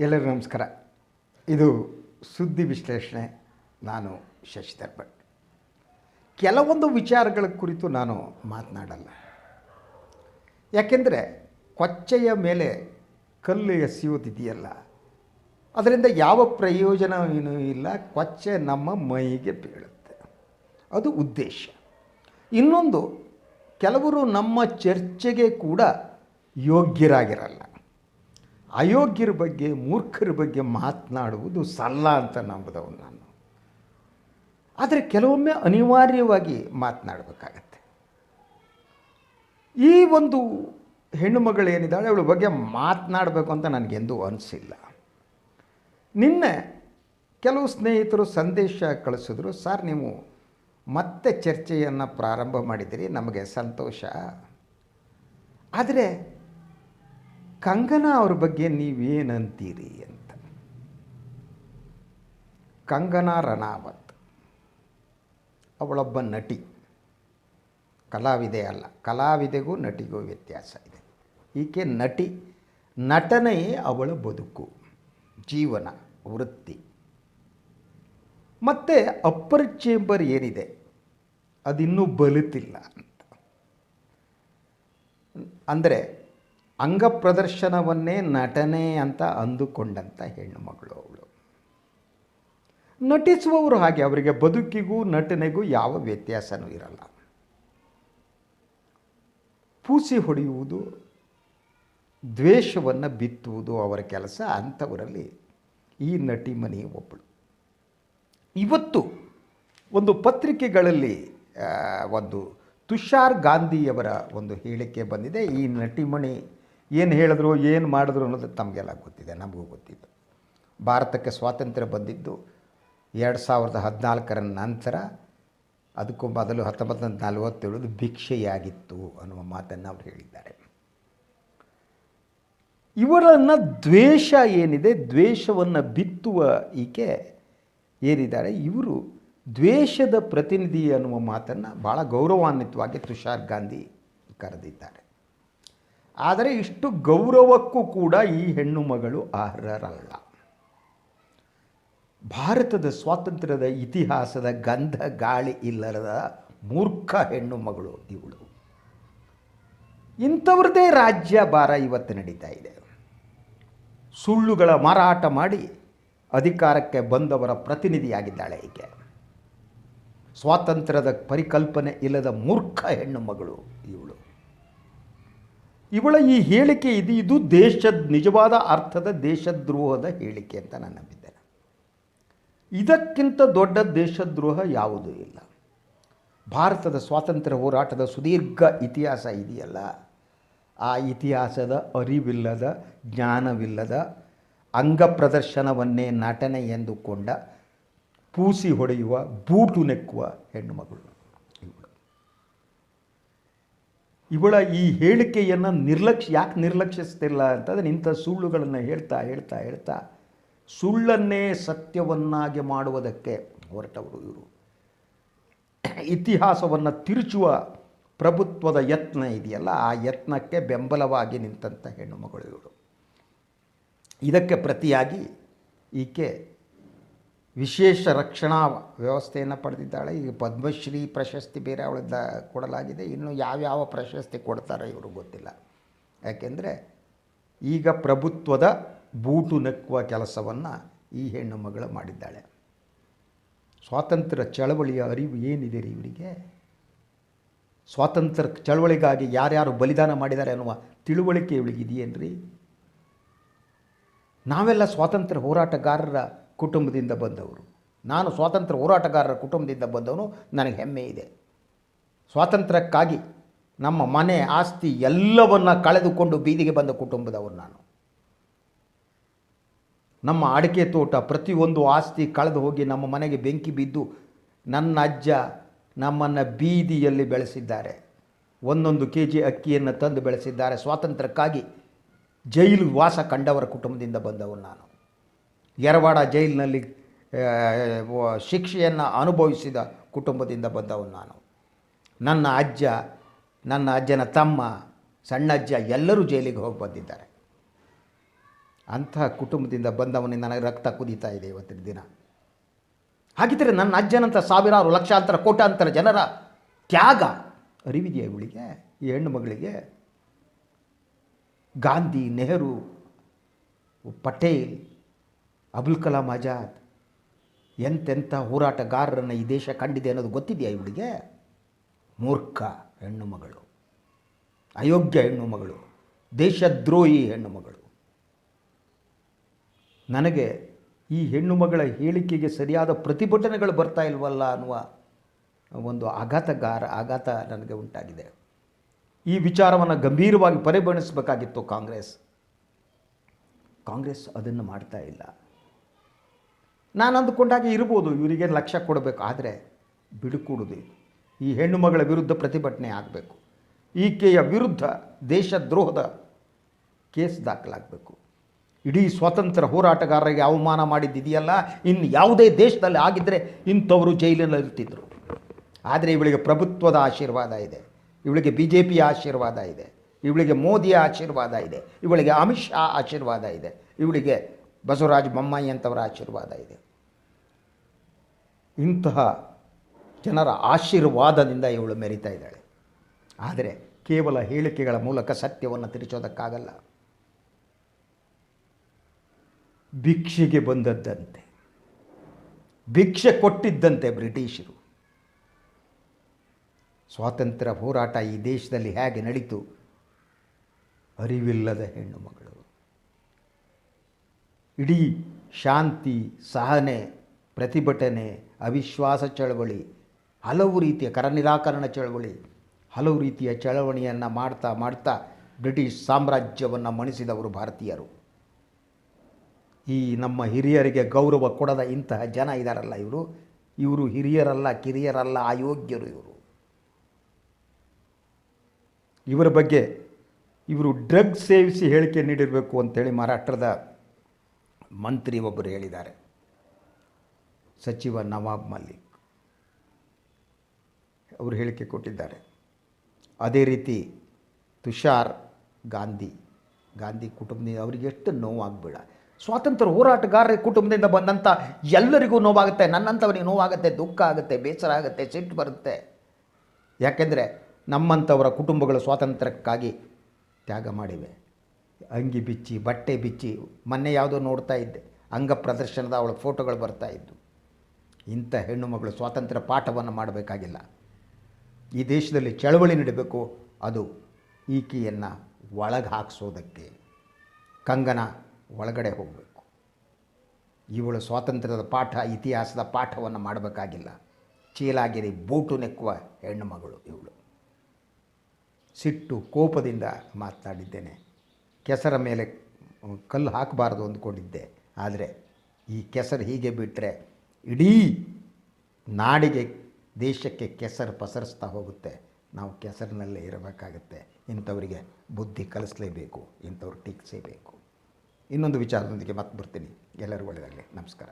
ಎಲ್ಲರಿಗೂ ನಮಸ್ಕಾರ. ಇದು ಸುದ್ದಿ ವಿಶ್ಲೇಷಣೆ. ನಾನು ಶಶಿಧರ್ ಭಟ್ ಕೆಲವೊಂದು ವಿಚಾರಗಳ ಕುರಿತು ನಾನು ಮಾತನಾಡಲ್ಲ. ಯಾಕೆಂದರೆ ಕೊಚ್ಚೆಯ ಮೇಲೆ ಕಲ್ಲು ಎಸೆಯುವುದಿದೆಯಲ್ಲ. ಅದರಿಂದ ಯಾವ ಪ್ರಯೋಜನವೂ ಇಲ್ಲ. ಕೊಚ್ಚೆ ನಮ್ಮ ಮೈಗೆ ಬೀಳುತ್ತೆ. ಅದು ಉದ್ದೇಶ. ಇನ್ನೊಂದು, ಕೆಲವರು ನಮ್ಮ ಚರ್ಚೆಗೆ ಕೂಡ ಯೋಗ್ಯರಾಗಿರಲ್ಲ. ಅಯೋಗ್ಯರ ಬಗ್ಗೆ, ಮೂರ್ಖರ ಬಗ್ಗೆ ಮಾತನಾಡುವುದು ಸಲ್ಲ ಅಂತ ನಂಬುದವನು ನಾನು. ಆದರೆ ಕೆಲವೊಮ್ಮೆ ಅನಿವಾರ್ಯವಾಗಿ ಮಾತನಾಡಬೇಕಾಗತ್ತೆ. ಈ ಒಂದು ಹೆಣ್ಣು ಮಗಳು ಏನಿದ್ದಾಳೆ, ಅವಳ ಬಗ್ಗೆ ಮಾತನಾಡಬೇಕು ಅಂತ ನನಗೆಂದೂ ಅನಿಸಿಲ್ಲ. ನಿನ್ನೆ ಕೆಲವು ಸ್ನೇಹಿತರು ಸಂದೇಶ ಕಳಿಸಿದ್ರು, ಸರ್, ನೀವು ಮತ್ತೆ ಚರ್ಚೆಯನ್ನು ಪ್ರಾರಂಭ ಮಾಡಿದಿರಿ, ನಮಗೆ ಸಂತೋಷ. ಆದರೆ ಕಂಗನಾ ಅವ್ರ ಬಗ್ಗೆ ನೀವೇನಂತೀರಿ ಅಂತ. ಕಂಗನಾ ರಣಾವತ್. ಅವಳೊಬ್ಬ ನಟಿ. ಕಲಾವಿದೆ ಅಲ್ಲ. ಕಲಾವಿದೆಗೂ ನಟಿಗೂ ವ್ಯತ್ಯಾಸ ಇದೆ. ಈಕೆ ನಟಿ, ನಟನೆಯೇ ಅವಳ ಬದುಕು, ಜೀವನ, ವೃತ್ತಿ. ಮತ್ತು ಅಪ್ಪರ್ ಚೇಂಬರ್ ಏನಿದೆ? ಅದಿನ್ನೂ ಬಲುತಿಲ್ಲ ಅಂತ. ಅಂದರೆ ಅಂಗ ಪ್ರದರ್ಶನವನ್ನೇ ನಟನೆ ಅಂತ ಅಂದುಕೊಂಡಂಥ ಹೆಣ್ಣು ಮಗಳು ಅವಳು. ನಟಿಸುವವರು ಹಾಗೆ, ಅವರಿಗೆ ಬದುಕಿಗೂ ನಟನೆಗೂ ಯಾವ ವ್ಯತ್ಯಾಸನೂ ಇರಲ್ಲ. ಪೂಸಿ ಹೊಡೆಯುವುದು, ದ್ವೇಷವನ್ನು ಬಿತ್ತುವುದು ಅವರ ಕೆಲಸ ಅಂಥವರಲ್ಲಿ ಈ ನಟಿಮಣಿ ಒಬ್ಬಳು. ಇವತ್ತು ಒಂದು ಪತ್ರಿಕೆಗಳಲ್ಲಿ ಒಂದು ತುಷಾರ್ ಗಾಂಧಿಯವರ ಒಂದು ಹೇಳಿಕೆ ಬಂದಿದೆ. ಈ ನಟಿಮಣಿ ಏನು ಹೇಳಿದ್ರು, ಏನು ಮಾಡಿದ್ರು ಅನ್ನೋದು ತಮಗೆಲ್ಲ ಗೊತ್ತಿದೆ, ನಮಗೂ ಗೊತ್ತಿದೆ. ಭಾರತಕ್ಕೆ ಸ್ವಾತಂತ್ರ್ಯ ಬಂದಿದ್ದು ಎರಡು ಸಾವಿರದ ಹದಿನಾಲ್ಕರ ನಂತರ, ಅದಕ್ಕೂ ಮೊದಲು ಹತ್ತೊಂಬತ್ತು ನೂರ ನಲವತ್ತೇಳದು ಭಿಕ್ಷೆಯಾಗಿತ್ತು ಅನ್ನುವ ಮಾತನ್ನು ಅವರು ಹೇಳಿದ್ದಾರೆ. ಇವರನ್ನು ದ್ವೇಷ ಏನಿದೆ, ದ್ವೇಷವನ್ನು ಬಿತ್ತುವ ಈಕೆ ಏನಿದ್ದಾರೆ ಇವರು ದ್ವೇಷದ ಪ್ರತಿನಿಧಿ ಅನ್ನುವ ಮಾತನ್ನು ಭಾಳ ಗೌರವಾನ್ವಿತವಾಗಿ ತುಷಾರ್ ಗಾಂಧಿ ಕರೆದಿದ್ದಾರೆ. ಆದರೆ ಇಷ್ಟು ಗೌರವಕ್ಕೂ ಕೂಡ ಈ ಹೆಣ್ಣು ಮಗಳು ಅರ್ಹರಲ್ಲ. ಭಾರತದ ಸ್ವಾತಂತ್ರ್ಯದ ಇತಿಹಾಸದ ಗಂಧ ಗಾಳಿ ಇಲ್ಲದ ಮೂರ್ಖ ಹೆಣ್ಣು ಮಗಳು ಇವಳು. ಇಂಥವ್ರದ್ದೇ ರಾಜ್ಯ ಭಾರ ಇವತ್ತು ನಡೀತಾ ಇದೆ. ಸುಳ್ಳುಗಳ ಮಾರಾಟ ಮಾಡಿ ಅಧಿಕಾರಕ್ಕೆ ಬಂದವರ ಪ್ರತಿನಿಧಿಯಾಗಿದ್ದಾಳೆ ಈಕೆ. ಸ್ವಾತಂತ್ರ್ಯದ ಪರಿಕಲ್ಪನೆ ಇಲ್ಲದ ಮೂರ್ಖ ಹೆಣ್ಣು ಮಗಳು ಇವಳು. ಇವಳ ಈ ಹೇಳಿಕೆ ಇದು ಇದು ದೇಶದ, ನಿಜವಾದ ಅರ್ಥದ ದೇಶದ್ರೋಹದ ಹೇಳಿಕೆ ಅಂತ ನಾನು ನಂಬಿದ್ದೇನೆ. ಇದಕ್ಕಿಂತ ದೊಡ್ಡ ದೇಶದ್ರೋಹ ಯಾವುದೂ ಇಲ್ಲ. ಭಾರತದ ಸ್ವಾತಂತ್ರ್ಯ ಹೋರಾಟದ ಸುದೀರ್ಘ ಇತಿಹಾಸ ಇದೆಯಲ್ಲ. ಆ ಇತಿಹಾಸದ ಅರಿವಿಲ್ಲದ, ಜ್ಞಾನವಿಲ್ಲದ, ಅಂಗ ಪ್ರದರ್ಶನವನ್ನೇ ನಟನೆ ಎಂದುಕೊಂಡ, ಪೂಸಿ ಹೊಡೆಯುವ, ಬೂಟು ನೆಕ್ಕುವ ಹೆಣ್ಣುಮಗಳು ಇವಳು ಇವಳ ಈ ಹೇಳಿಕೆಯನ್ನು ನಿರ್ಲಕ್ಷ್ಯ ಯಾಕೆ ನಿರ್ಲಕ್ಷಿಸ್ತಿಲ್ಲ ಅಂತಂದರೆ ಇಂಥ ಸುಳ್ಳುಗಳನ್ನು ಹೇಳ್ತಾ ಹೇಳ್ತಾ ಹೇಳ್ತಾ, ಸುಳ್ಳನ್ನೇ ಸತ್ಯವನ್ನಾಗಿ ಮಾಡುವುದಕ್ಕೆ ಹೊರಟವರು ಇವರು. ಇತಿಹಾಸವನ್ನು ತಿರುಚುವ ಪ್ರಭುತ್ವದ ಯತ್ನ ಇದೆಯಲ್ಲ, ಆ ಯತ್ನಕ್ಕೆ ಬೆಂಬಲವಾಗಿ ನಿಂತಂಥ ಹೆಣ್ಣುಮಗಳು ಇವರು ಇದಕ್ಕೆ ಪ್ರತಿಯಾಗಿ ಈಕೆ ವಿಶೇಷ ರಕ್ಷಣಾ ವ್ಯವಸ್ಥೆಯನ್ನು ಪಡೆದಿದ್ದಾಳೆ. ಈಗ ಪದ್ಮಶ್ರೀ ಪ್ರಶಸ್ತಿ ಬೇರೆ ಅವಳದ್ದ ಕೊಡಲಾಗಿದೆ. ಇನ್ನು ಯಾವ್ಯಾವ ಪ್ರಶಸ್ತಿ ಕೊಡ್ತಾರೆ ಇವರು ಗೊತ್ತಿಲ್ಲ. ಯಾಕೆಂದರೆ ಈಗ ಪ್ರಭುತ್ವದ ಬೂಟು ನೆಕ್ಕುವ ಕೆಲಸವನ್ನು ಈ ಹೆಣ್ಣು ಮಗಳು ಮಾಡಿದ್ದಾಳೆ. ಸ್ವಾತಂತ್ರ್ಯ ಚಳವಳಿಯ ಅರಿವು ಏನಿದೆ ರೀ ಇವರಿಗೆ? ಸ್ವಾತಂತ್ರ್ಯ ಚಳವಳಿಗಾಗಿ ಯಾರ್ಯಾರು ಬಲಿದಾನ ಮಾಡಿದ್ದಾರೆ ಅನ್ನುವ ತಿಳುವಳಿಕೆ ಇವಳಿಗೆ ಇದೆಯೇನ್ರಿ ನಾವೆಲ್ಲ ಸ್ವಾತಂತ್ರ್ಯ ಹೋರಾಟಗಾರರ ಕುಟುಂಬದಿಂದ ಬಂದವರು. ನಾನು ಸ್ವಾತಂತ್ರ್ಯ ಹೋರಾಟಗಾರರ ಕುಟುಂಬದಿಂದ ಬಂದವನು ನನಗೆ ಹೆಮ್ಮೆ ಇದೆ. ಸ್ವಾತಂತ್ರ್ಯಕ್ಕಾಗಿ ನಮ್ಮ ಮನೆ, ಆಸ್ತಿ ಎಲ್ಲವನ್ನು ಕಳೆದುಕೊಂಡು ಬೀದಿಗೆ ಬಂದ ಕುಟುಂಬದವರು ನಾನು. ನಮ್ಮ ಅಡಿಕೆ ತೋಟ ಪ್ರತಿಯೊಂದು ಆಸ್ತಿ ಕಳೆದು ಹೋಗಿ ನಮ್ಮ ಮನೆಗೆ ಬೆಂಕಿ ಬಿದ್ದು ನನ್ನ ಅಜ್ಜ ನಮ್ಮನ್ನು ಬೀದಿಯಲ್ಲಿ ಬೆಳೆಸಿದ್ದಾರೆ. ಒಂದೊಂದು ಕೆ ಜಿ ಅಕ್ಕಿಯನ್ನು ತಂದು ಬೆಳೆಸಿದ್ದಾರೆ. ಸ್ವಾತಂತ್ರ್ಯಕ್ಕಾಗಿ ಜೈಲು ವಾಸ ಕಂಡವರ ಕುಟುಂಬದಿಂದ ಬಂದವನು ನಾನು. ಯರವಾಡ ಜೈಲಿನಲ್ಲಿ ಶಿಕ್ಷೆಯನ್ನು ಅನುಭವಿಸಿದ ಕುಟುಂಬದಿಂದ ಬಂದವನು ನಾನು. ನನ್ನ ಅಜ್ಜ, ನನ್ನ ಅಜ್ಜನ ತಮ್ಮ, ಸಣ್ಣ ಅಜ್ಜ ಎಲ್ಲರೂ ಜೈಲಿಗೆ ಹೋಗಿ ಬಂದಿದ್ದಾರೆ. ಅಂತಹ ಕುಟುಂಬದಿಂದ ಬಂದವನಿಗೆ ನನಗೆ ರಕ್ತ ಕುದೀತಾ ಇದೆ ಇವತ್ತಿನ ದಿನ. ಹಾಗಿದ್ದರೆ ನನ್ನ ಅಜ್ಜನಂಥ ಸಾವಿರಾರು ಲಕ್ಷಾಂತರ ಕೋಟಾಂತರ ಜನರ ತ್ಯಾಗ ಅರಿವಿದೆಯಾ ಇವಳಿಗೆ, ಈ ಹೆಣ್ಣು ಮಗಳಿಗೆ? ಗಾಂಧಿ ನೆಹರು, ಪಟೇಲ್ ಅಬುಲ್ ಕಲಾಂ ಆಜಾದ್. ಎಂತೆಂಥ ಹೋರಾಟಗಾರರನ್ನು ಈ ದೇಶ ಕಂಡಿದೆ ಅನ್ನೋದು ಗೊತ್ತಿದೆಯಾ ಇವಳಿಗೆ? ಮೂರ್ಖ ಹೆಣ್ಣು ಮಗಳು. ಅಯೋಗ್ಯ ಹೆಣ್ಣು ಮಗಳು. ದೇಶದ್ರೋಹಿ ಹೆಣ್ಣು ಮಗಳು. ನನಗೆ ಈ ಹೆಣ್ಣು ಮಗಳ ಹೇಳಿಕೆಗೆ ಸರಿಯಾದ ಪ್ರತಿಭಟನೆಗಳು ಬರ್ತಾ ಇಲ್ವಲ್ಲ ಅನ್ನುವ ಒಂದು ಆಘಾತಗಾರ, ಆಘಾತ ನನಗೆ ಉಂಟಾಗಿದೆ. ಈ ವಿಚಾರವನ್ನು ಗಂಭೀರವಾಗಿ ಪರಿಗಣಿಸಬೇಕಾಗಿತ್ತು ಕಾಂಗ್ರೆಸ್. ಕಾಂಗ್ರೆಸ್ ಅದನ್ನು ಮಾಡ್ತಾ ಇಲ್ಲ. ನಾನು ಅಂದುಕೊಂಡಾಗ ಇರ್ಬೋದು ಇವರಿಗೆ ಲಕ್ಷ್ಯ ಕೊಡಬೇಕು, ಆದರೆ ಬಿಡುಕೂಡುದು ಈ ಹೆಣ್ಣು ಮಗಳ ವಿರುದ್ಧ ಪ್ರತಿಭಟನೆ ಆಗಬೇಕು. ಈಕೆಯ ವಿರುದ್ಧ ದೇಶದ್ರೋಹದ ಕೇಸ್ ದಾಖಲಾಗಬೇಕು. ಇಡೀ ಸ್ವಾತಂತ್ರ್ಯ ಹೋರಾಟಗಾರರಿಗೆ ಅವಮಾನ ಮಾಡಿದ್ದಿದೆಯಲ್ಲ, ಇನ್ನು ಯಾವುದೇ ದೇಶದಲ್ಲಿ ಆಗಿದ್ದರೆ ಇಂಥವರು ಜೈಲಿನಲ್ಲಿ ಇರ್ತಿದ್ರು ಆದರೆ ಇವಳಿಗೆ ಪ್ರಭುತ್ವದ ಆಶೀರ್ವಾದ ಇದೆ, ಇವಳಿಗೆ ಬಿ ಜೆ ಪಿಯ ಆಶೀರ್ವಾದ ಇದೆ, ಇವಳಿಗೆ ಮೋದಿಯ ಆಶೀರ್ವಾದ ಇದೆ, ಇವಳಿಗೆ ಅಮಿತ್ ಶಾ ಆಶೀರ್ವಾದ ಇದೆ, ಇವಳಿಗೆ ಬಸವರಾಜ ಬೊಮ್ಮಾಯಿ ಅಂತವರ ಆಶೀರ್ವಾದ ಇದೆ. ಇಂತಹ ಜನರ ಆಶೀರ್ವಾದದಿಂದ ಇವಳು ಮೆರಿತಾ ಇದ್ದಾಳೆ. ಆದರೆ ಕೇವಲ ಹೇಳಿಕೆಗಳ ಮೂಲಕ ಸತ್ಯವನ್ನು ತಿರುಚೋದಕ್ಕಾಗಲ್ಲ. ಭಿಕ್ಷೆಗೆ ಬಂದದ್ದಂತೆ, ಭಿಕ್ಷೆ ಕೊಟ್ಟಿದ್ದಂತೆ ಬ್ರಿಟಿಷರು. ಸ್ವಾತಂತ್ರ್ಯ ಹೋರಾಟ ಈ ದೇಶದಲ್ಲಿ ಹೇಗೆ ನಡೀತು, ಅರಿವಿಲ್ಲದ ಹೆಣ್ಣು ಮಗಳು. ಇಡೀ ಶಾಂತಿ, ಸಹನೆ, ಪ್ರತಿಭಟನೆ, ಅವಿಶ್ವಾಸ ಚಳವಳಿ, ಹಲವು ರೀತಿಯ ಕರ ನಿರಾಕರಣ ಚಳವಳಿ, ಹಲವು ರೀತಿಯ ಚಳವಳಿಯನ್ನು ಮಾಡ್ತಾ ಮಾಡ್ತಾ ಬ್ರಿಟಿಷ್ ಸಾಮ್ರಾಜ್ಯವನ್ನು ಮಣಿಸಿದವರು ಭಾರತೀಯರು. ಈ ನಮ್ಮ ಹಿರಿಯರಿಗೆ ಗೌರವ ಕೊಡದ ಇಂತಹ ಜನ ಇದ್ದಾರಲ್ಲ ಇವರು. ಇವರು ಹಿರಿಯರಲ್ಲ, ಕಿರಿಯರಲ್ಲ, ಅಯೋಗ್ಯರು ಇವರು. ಇವರ ಬಗ್ಗೆ ಇವರು ಡ್ರಗ್ ಸೇವಿಸಿ ಹೇಳಿಕೆ ನೀಡಿರಬೇಕು ಅಂತೇಳಿ ಮಹಾರಾಷ್ಟ್ರದ ಮಂತ್ರಿ ಒಬ್ಬರು ಹೇಳಿದ್ದಾರೆ. ಸಚಿವ ನವಾಬ್ ಮಲ್ಲಿಕ್. ಅವರು ಹೇಳಿಕೆ ಕೊಟ್ಟಿದ್ದಾರೆ. ಅದೇ ರೀತಿ ತುಷಾರ್ ಗಾಂಧಿ ಗಾಂಧಿ ಕುಟುಂಬದಿಂದ ಅವರಿಗೆ ಎಷ್ಟು ನೋವಾಗಬೇಡ. ಸ್ವಾತಂತ್ರ್ಯ ಹೋರಾಟಗಾರರ ಕುಟುಂಬದಿಂದ ಬಂದಂಥ ಎಲ್ಲರಿಗೂ ನೋವಾಗುತ್ತೆ. ನನ್ನಂಥವನಿಗೆ ನೋವಾಗುತ್ತೆ, ದುಃಖ ಆಗುತ್ತೆ, ಬೇಸರ ಆಗುತ್ತೆ, ಸಿಟ್ಟು ಬರುತ್ತೆ. ಯಾಕೆಂದರೆ ನಮ್ಮಂಥವರ ಕುಟುಂಬಗಳು ಸ್ವಾತಂತ್ರ್ಯಕ್ಕಾಗಿ ತ್ಯಾಗ ಮಾಡಿವೆ. ಅಂಗಿ ಬಿಚ್ಚಿ, ಬಟ್ಟೆ ಬಿಚ್ಚಿ, ಮೊನ್ನೆ ಯಾವುದೋ ನೋಡ್ತಾ ಇದ್ದೆ. ಅಂಗ ಪ್ರದರ್ಶನದ ಅವಳ ಫೋಟೋಗಳು ಬರ್ತಾ ಇದ್ದು. ಇಂಥ ಹೆಣ್ಣು ಮಗಳು ಸ್ವಾತಂತ್ರ್ಯ ಪಾಠವನ್ನು ಮಾಡಬೇಕಾಗಿಲ್ಲ. ಈ ದೇಶದಲ್ಲಿ ಚಳವಳಿ ನಡೀಬೇಕು, ಅದು ಈಕೆಯನ್ನು ಒಳಗೆ ಹಾಕಿಸೋದಕ್ಕೆ. ಕಂಗನ ಒಳಗಡೆ ಹೋಗಬೇಕು. ಇವಳು ಸ್ವಾತಂತ್ರ್ಯದ ಪಾಠ, ಇತಿಹಾಸದ ಪಾಠವನ್ನು ಮಾಡಬೇಕಾಗಿಲ್ಲ. ಚೀಲಾಗಿರಿ, ಬೂಟು ನೆಕ್ಕುವ ಹೆಣ್ಣು ಮಗಳು ಇವಳು. ಸಿಟ್ಟು ಕೋಪದಿಂದ ಮಾತನಾಡಿದ್ದೇನೆ. ಕೆಸರ ಮೇಲೆ ಕಲ್ಲು ಹಾಕಬಾರ್ದು ಅಂದ್ಕೊಂಡಿದ್ದೆ. ಆದರೆ ಈ ಕೆಸರು ಹೀಗೆ ಬಿಟ್ಟರೆ ಇಡೀ ನಾಡಿಗೆ, ದೇಶಕ್ಕೆ ಕೆಸರು ಪಸರಿಸ್ತಾ ಹೋಗುತ್ತೆ. ನಾವು ಕೆಸರಿನಲ್ಲೇ ಇರಬೇಕಾಗುತ್ತೆ. ಇಂಥವರಿಗೆ ಬುದ್ಧಿ ಕಲಿಸಲೇಬೇಕು, ಇಂಥವ್ರು ಟೀಕಿಸಲೇಬೇಕು. ಇನ್ನೊಂದು ವಿಚಾರದೊಂದಿಗೆ ಮತ್ತೆ ಬರ್ತೀನಿ. ಎಲ್ಲರೂ ಒಳ್ಳೆಯದಾಗಲಿ ನಮಸ್ಕಾರ.